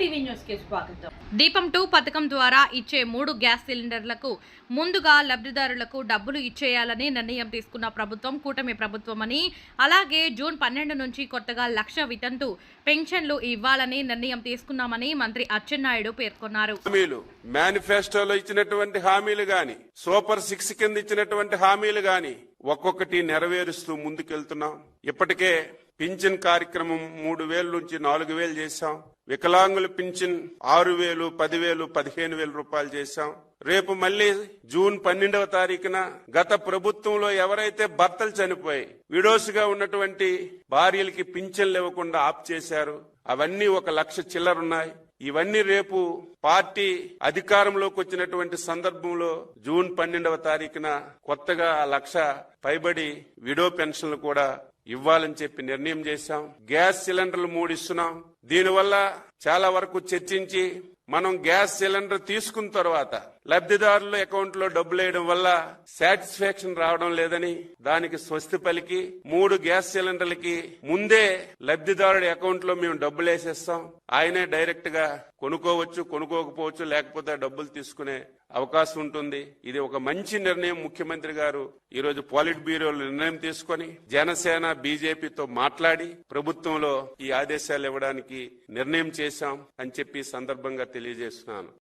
TV న్యూస్కి స్వాగతం. దీపం టూ పథకం ద్వారా ఇచ్చే మూడు గ్యాస్ సిలిండర్లకు ముందుగా లబ్ధిదారులకు డబ్బులు ఇచ్చేయాలని నిర్ణయం తీసుకున్న ప్రభుత్వం కూటమి ప్రభుత్వమని అలాగే జూన్ పన్నెండు నుంచి కొత్తగా లక్ష వితంతు పెన్షన్లు ఇవ్వాలని నిర్ణయం తీసుకున్నామని మంత్రి అచ్చెన్నాయుడు పేర్కొన్నారు. హామీలు మేనిఫెస్టోలో ఇచ్చినటువంటి హామీలు గాని సూపర్ సిక్స్ కింద ఇచ్చినటువంటి హామీలు గాని ఒక్కొక్కటి నెరవేరుస్తూ ముందుకెళ్తున్నాం. ఇప్పటికే పింఛన్ కార్యక్రమం మూడు వేల నుంచి నాలుగు వేలు చేశాం. వికలాంగుల పింఛన్ ఆరు వేలు పదివేలు పదిహేను వేల రూపాయలు చేశాం. రేపు మళ్ళీ జూన్ పన్నెండవ తారీఖున గత ప్రభుత్వంలో ఎవరైతే భర్తలు చనిపోయి విడోస్గా ఉన్నటువంటి భార్యలకి పింఛన్లు ఇవ్వకుండా ఆప్ చేశారు అవన్నీ ఒక లక్ష చిల్లరున్నాయి. ఇవన్నీ రేపు పార్టీ అధికారంలోకి వచ్చినటువంటి సందర్భంలో జూన్ పన్నెండవ తారీఖున కొత్తగా ఆ లక్ష పైబడి విడో పెన్షన్లు కూడా ఇవ్వాలని చెప్పి నిర్ణయం చేశాం. గ్యాస్ సిలిండర్లు మూడు ఇస్తున్నాం దీనివల్ల చాలా వరకు చర్చించి మనం గ్యాస్ సిలిండర్ తీసుకున్న తర్వాత లబ్ధిదారుల అకౌంట్లో డబ్బులు వేయడం వల్ల సాటిస్ఫాక్షన్ రావడం లేదని దానికి స్వస్తి పలికి మూడు గ్యాస్ సిలిండర్లకి ముందే లబ్ధిదారుడి అకౌంట్లో మేము డబ్బులు వేసేస్తాం. ఆయనే డైరెక్ట్గా కొనుక్కోవచ్చు కొనుక్కోకపోవచ్చు లేకపోతే డబ్బులు తీసుకునే అవకాశం ఉంటుంది. ఇది ఒక మంచి నిర్ణయం. ముఖ్యమంత్రి గారు ఈ రోజు పాలిట్ బ్యూరోలు నిర్ణయం తీసుకొని జనసేన బీజేపీతో మాట్లాడి ప్రభుత్వంలో ఈ ఆదేశాలు ఇవ్వడానికి నిర్ణయం చేశాం అని చెప్పి సందర్భంగా తెలియజేస్తున్నాను.